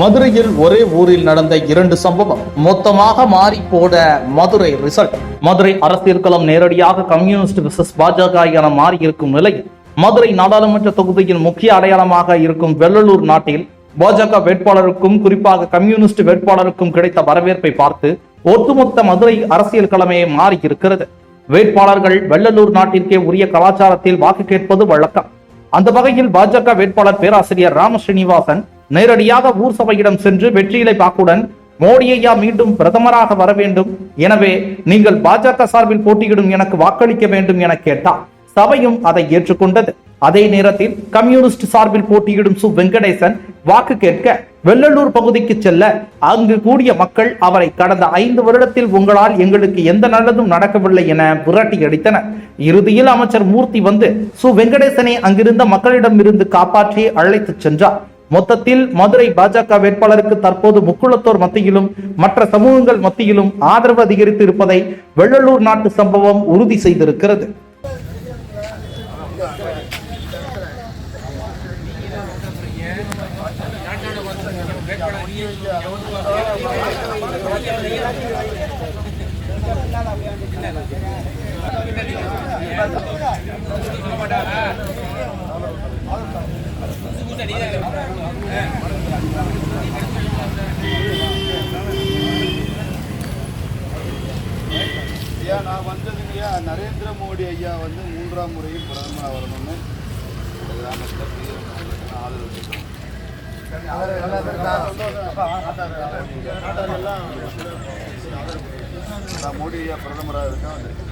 மதுரையில் ஒரே ஊரில் நடந்த இரண்டு சம்பவம் மொத்தமாக மாறி போட மதுரை ரிசல்ட். மதுரை அரசியல் களம் நேரடியாக கம்யூனிஸ்ட் விசஸ் பாஜக என மாறியிருக்கும் நிலையில் மதுரை நாடாளுமன்ற தொகுதியின் முக்கிய அடையாளமாக இருக்கும் வெள்ளலூர் நாட்டில் பாஜக வேட்பாளருக்கும் குறிப்பாக கம்யூனிஸ்ட் வேட்பாளருக்கும் கிடைத்த வரவேற்பை பார்த்து ஒட்டுமொத்த மதுரை அரசியல் களமே மாறி இருக்கிறது. வேட்பாளர்கள் வெள்ளலூர் நாட்டிற்கே உரிய கலாச்சாரத்தில் வாக்கு கேட்பது வழக்கம். அந்த வகையில் பாஜக வேட்பாளர் பேராசிரியர் ராம ஸ்ரீனிவாசன் நேரடியாக ஊர் சபையிடம் சென்று வெற்றியிலை பாக்குடன் மோடி ஐயா மீண்டும் பிரதமராக வர வேண்டும். எனவே நீங்கள் பாஜக சார்பில் போட்டியிடும் எனக்கு வாக்களிக்க வேண்டும் என கேட்டார். சபையும் அதை ஏற்றுக்கொண்டது. அதே நேரத்தில் கம்யூனிஸ்ட் சார்பில் போட்டியிடும் சு. வெங்கடேசன் வாக்கு கேட்க வெள்ளலூர் பகுதிக்கு செல்ல அங்கு கூடிய மக்கள் அவரை கடந்த ஐந்து வருடத்தில் உங்களால் எங்களுக்கு எந்த நல்லதும் நடக்கவில்லை என விரட்டி அடித்தனர். இறுதியில் அமைச்சர் மூர்த்தி வந்து சு. வெங்கடேசனை அங்கிருந்த மக்களிடம் இருந்து காப்பாற்றி அழைத்துச் சென்றார். மொத்தத்தில் மதுரை பாஜக வேட்பாளருக்கு தற்போது முக்குளத்தோர் மத்தியிலும் மற்ற சமூகங்கள் மத்தியிலும் ஆதரவு அதிகரித்து இருப்பதை வெள்ளலூர் நாட்டு சம்பவம் உறுதி செய்திருக்கிறது. ஐயா நான் வந்ததுங்கய்யா நரேந்திர மோடி ஐயா வந்து மூன்றாம் முறையும் பிரதமராக வரணும்னு இந்த கிராமத்தில் பெரிய மக்களுக்கு ஆதரவு கொடுக்கணும். நான் மோடி ஐயா பிரதமராக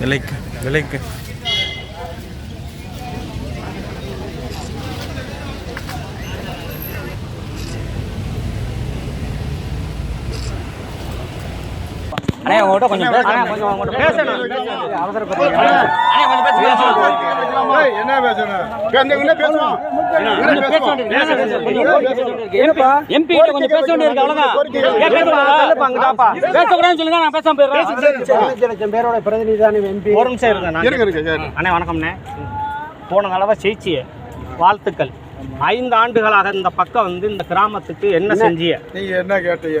Like, like. அண்ணே உங்கள்கிட்ட கொஞ்சம் பேசணும் கொஞ்சம் உங்கள்கிட்ட பேசணும் அவசரப்படுறீங்க அண்ணே கொஞ்சம் பேசணும் என்ன பேசணும் என்ன பேசுவோம் எம்பி கிட்ட கொஞ்சம் பேச வேண்டியிருக்கு அவ்வளவுதான் ஏன் பேசக்கூடாதா? பேசக்கூடாதுன்னு சொல்லுங்க நான் பேசாம போயிடுறேன் லட்சம் பேரோட பிரதிநிதி தான் எம்பி ஒரு நிமிஷம் இருங்க இருக்கு கேட்டு அண்ணே வணக்கம்ண்ணே போன தடவை ஜெயிச்சிய வாழ்த்துக்கள் ஐந்து ஆண்டுகளாக இந்த பக்கம் வந்து இந்த கிராமத்துக்கு என்ன செஞ்சிய நீங்க என்ன கேட்டீங்க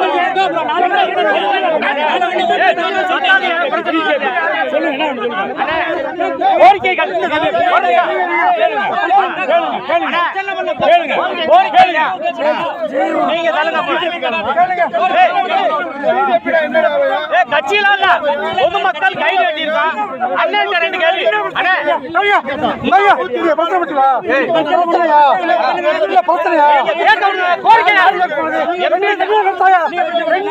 கட்சியில இல்ல பொதுமக்கள் கை கட்டியிருக்கான் அண்ணன் ரெண்டு கேள்வி அண்ணே கேட்க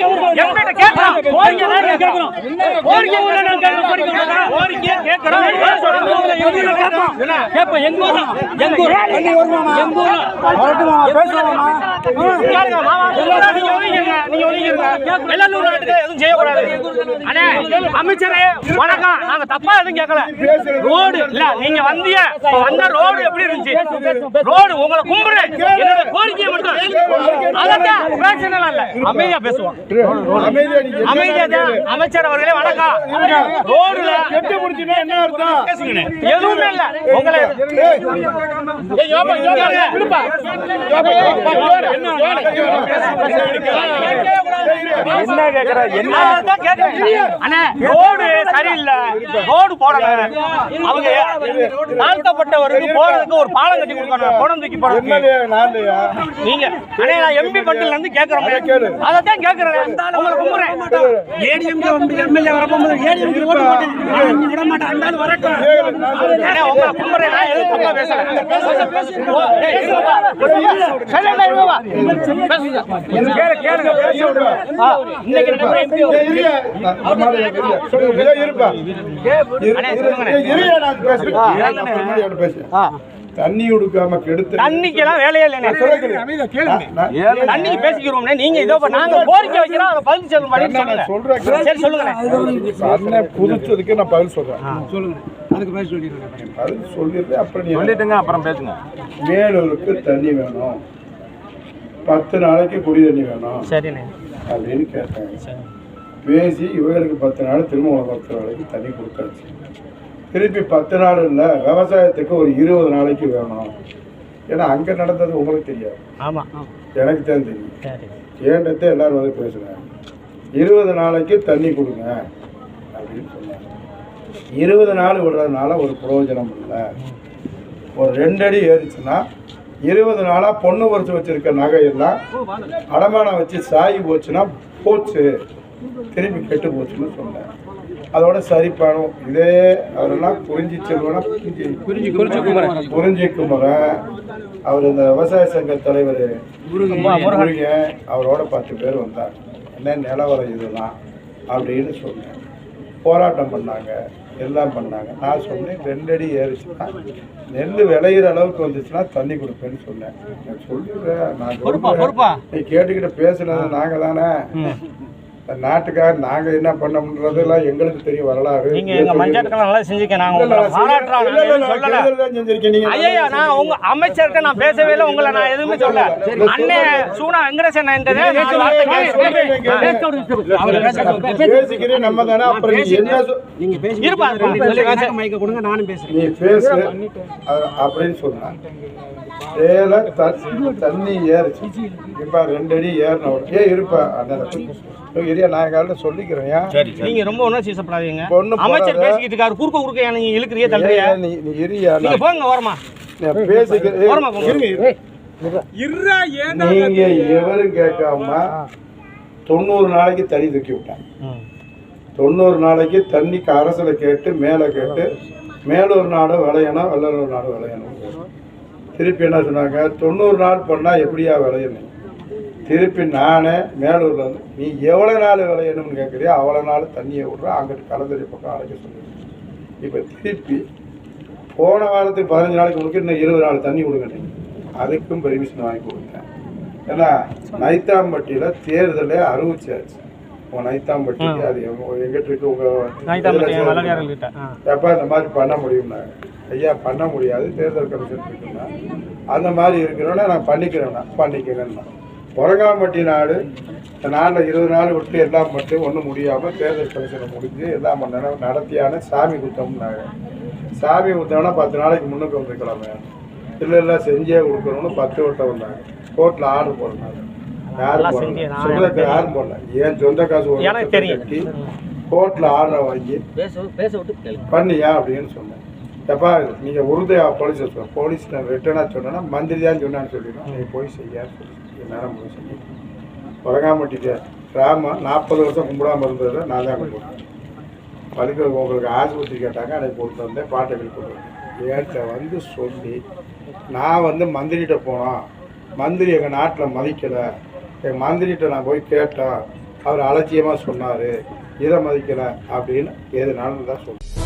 பேசணும் கோரிக்கை தான் கேட்கிறோம். கோரிக்கை கூட நான் கேட்கிறோம். கோரிக்கை கூட. கோரிக்கையை கேட்கிறோம். என்ன? கேப்ப எங்க ஊர்ல எங்க ஊர்ல எங்க ஊர்ல அமைச்சரே வணக்கம். நாங்க தப்பா எதுவும் கேட்கல. ரோடு இல்ல நீங்க வந்தீங்க. இப்ப வந்த ரோடு எப்படி இருந்துச்சு? ரோடு உங்களை கும்பிடுறேன். என்னோட கோரிக்கையை மட்டும் அமைதியா. அமைச்சர் அவர்களே வணக்கம் ரோடுல என்ன அர்த்தம் எதுவுமே இல்ல உங்களை. என்ன கேக்குற என்ன. அண்ணே, ரோடு சரியில்லை ரோடு போடல அவங்க தாழ்த்தப்பட்டவருக்கு போறதுக்கு ஒரு பாலம் கட்டி கொடுக்கணும் குடம் தூக்கி நான்லையா நீங்க அண்ணே எம்பி பட்டில இருந்து கேக்குறேன். அதான் கேக்குறேன் உங்களை கும்பிடுறேன். ஏடிஎம்கே வந்து எம்எல்ஏ வரப்போகும்போது ஏடிஎம்கே ஓட்டு போட்டு நான் இங்க விட மாட்டேன். அந்த ஆள் வரட்டும் அண்ணே, உங்களை கும்பிடுறேன். நான் எதுவும் தப்பா பேசல. ஓ, ஏய், இருங்கப்பா. சைலண்டா இருங்கப்பா. பேசுங்க. ஆ, இன்னைக்கு அண்ணே. தண்ணி கொடுக்காம கெடுத்து தண்ணிக்கெல்லாம் வேலையே இல்லைண்ணே. தண்ணிக்கு பேசிக்கிறோம்னே நீங்க இதோ நாங்க கோரிக்கை வைக்கிறோம் அதை பதில் பதில் சொல்லுங்க. சரி சொல்லுங்கண்ணே. அண்ணன் புதுச்சதுக்கு நான் பதில் சொல்றேன். சொல்லுங்க. அதுக்கு பேச சொல்லிடுறேன் பதில் சொல்லிட்டு அப்புறம் நீ சொல்லிட்டுங்க அப்புறம் பேசுங்க. மேலூருக்கு தண்ணி வேணும். பத்து நாளைக்கு குடி தண்ணி வேணும். சரிண்ணே. அப்படின்னு கேட்டாங்க. பேசி இவங்களுக்கு பத்து நாள் திரும்ப பத்து நாளைக்கு தண்ணி கொடுத்தாச்சு. திருப்பி பத்து நாள் இல்லை விவசாயத்துக்கு ஒரு இருபது நாளைக்கு வேணும். ஏன்னா அங்கே நடந்தது உங்களுக்கு தெரியாது. எனக்கு தான் தெரியும். ஏண்டத்தை எல்லாரும் வந்து பேசுகிறாங்க இருபது நாளைக்கு தண்ணி கொடுங்க. அப்படின்னு சொன்னாங்க. இருபது நாள் விடுறதுனால ஒரு பிரயோஜனம் இல்லை. ஒரு ரெண்டு அடி ஏறிச்சுன்னா இருபது நாளாக பொண்ணு பறிச்சு வச்சிருக்க நகையெல்லாம் அடமானம் வச்சு சாயி போச்சுன்னா போச்சு. திரும்பி கெட்டு போச்சுன்னு சொன்னேன் அதோட சரி பண்ணும் இதே அவரெல்லாம் குறிஞ்சி செல்வனா குறிஞ்சி குறிஞ்சி குமரன். அவர் இந்த விவசாய சங்க தலைவர் முருகன். அவரோட பத்து பேர் வந்தாங்க. என்ன நிலவரம் இதுதான் அப்படின்னு சொன்னேன் போராட்டம் பண்ணாங்க. எல்லாம் பண்ணாங்க. நான் சொன்னேன் ரெண்டு அடி ஏறிச்சுன்னா நெல் விளையிற அளவுக்கு வந்துச்சுன்னா தண்ணி கொடுப்பேன்னு சொன்னேன். சொல்லிடுறேன். நான் நீ கேட்டுக்கிட்டு பேசுனது நாங்க தானே நாட்டுக்காக நாங்க என்ன பண்ணோம்ன்றதெல்லாம் எங்களுக்கு தெரியும் வரலாறு. நீங்க எங்க மஞ்சாட்டுக்கு நல்லா செஞ்சுக்க நாங்க உங்களை பாராட்டுறோம் சொல்லல. ஐயா நான் உங்க அமைச்சர்கிட்ட நான் பேசவே இல்லை. உங்களை நான் எதுவுமே சொல்ல அண்ணே சூனா வெங்கடேசன் பேசிக்கிறேன் நம்ம தானே? அப்புறம் என்ன நீங்க பேசி இருப்பா, இருப்பா. மைக்க கொடுங்க நானும் பேசுறேன். நீ பேசு. அப்படின்னு சொன்னான் ஏல தண்ணி ஏறுச்சு. இப்ப ரெண்டு அடி ஏறின உடனே. ஏ இருப்பா அண்ணன் ஏரியா நான் காலையில் சொல்லிக்கிறேன். ஏன்? நீங்க ரொம்ப உணர்ச்சி வசப்படாதீங்க பொண்ணு அமைச்சர். பேசிக்கிட்டு இருக்காரு குறுக்க குறுக்க நீங்க இழுக்கிறிய தள்ளுறிய? நீ இரியா நீங்க போங்க ஓரமா. நான் பேசிக்கிறேன் ஓரமா போங்க. நீங்க எவரும் கேட்காம தொண்ணூறு நாளைக்கு தண்ணி தூக்கி விட்டேன் தொண்ணூறு நாளைக்கு தண்ணிக்கு அரசுல கேட்டு மேலே கேட்டு மேலூர் நாடு விளையணும் வெள்ளலூர் நாடு விளையணும். திருப்பி என்ன சொன்னாங்க? தொண்ணூறு நாள் பண்ணால் எப்படியா விளையணும்? திருப்பி நானே மேலூர்ல வந்து நீ எவ்வளோ நாள் விளையணும்னு கேட்குறியோ அவ்வளோ நாள் தண்ணியை விட்ற அங்கிட்டு கலந்தரி பக்கம் அடைக்க சொல்லுங்க இப்போ திருப்பி போன வாரத்துக்கு பதினஞ்சு நாளைக்கு முன்னாடி இன்னும் இருபது நாள் தண்ணி கொடுங்க அதுக்கும் பெர்மிஷன் வாங்கி கொடுத்தேன். ஏன்னா நைத்தாம்பட்டியில் தேர்தலே அறிவிச்சாச்சு. உன் நைத்தாம்பட்டிக்கு அது எங்க- எங்கிட்ட இருக்கு உங்க வளர்காரர்கள் கிட்ட ஆ. எப்போ இந்த மாதிரி பண்ண முடியும்னாங்க ஐயா பண்ண முடியாது. தேர்தல் கமிஷன் இருக்குன்னா அந்த மாதிரி இருக்கிறோன்னா நான் பண்ணிக்கிறேன்னா பண்ணிக்கிறேன்னா. புறங்காம்பட்டி நாடு இந்த நாளில் இருபது நாள் விட்டு எல்லாம் மட்டும் ஒன்றும் முடியாமல் தேர்தல் கமிஷனை முடிஞ்சு எல்லாம் பண்ண நடத்தியான சாமி குத்தம்னாங்க சாமி குத்தம்னா பத்து நாளைக்கு முன்னுக்கு வந்துக்கலாமே இல்லை இல்லை செஞ்சே கொடுக்கணும்னு பத்து வட்டம் வந்தாங்க. கோர்ட்டில் ஆர்டர் போடுறாங்க யாரும் போடல. செஞ்சு, நான் சொந்த யாரும் போடல. ஏன் சொந்த காசு. கட்டி கோர்ட்டில் ஆர்டரை வாங்கி பண்ணியா அப்படின்னு சொன்னேன். எப்பா நீங்க உறுதியா போலீஸ் சொல்ல போலீஸ் நான் ரிட்டர்னா சொன்னேன்னா மந்திரி தான் சொன்னான்னு சொல்லிடுறோம் நீ போய் செய்யான்னு சொல்லி. என்னால் போய் செய்ய உறங்காமட்டிட்டு கிராமம் நாற்பது வருஷம் கும்பிடாம இருந்ததை நான் தான் கும்பிடுறேன் அதுக்கு உங்களுக்கு ஆஸ்பத்திரி கேட்டாங்க அன்றைக்கு கொண்டு வந்தேன் பாட்டுகள் கொண்டு வந்தேன். ஏற்ற வந்து சொல்லி நான் வந்து மந்திரிகிட்ட போனோம். மந்திரி எங்கள் நாட்டில் மதிக்கலை. எங்கள் மந்திரிகிட்ட நான் போய் கேட்டேன். அவர் அலட்சியமாக சொன்னார். இதை மதிக்கலை அப்படின்னு எதுனாலும் தான் சொல்லுவேன்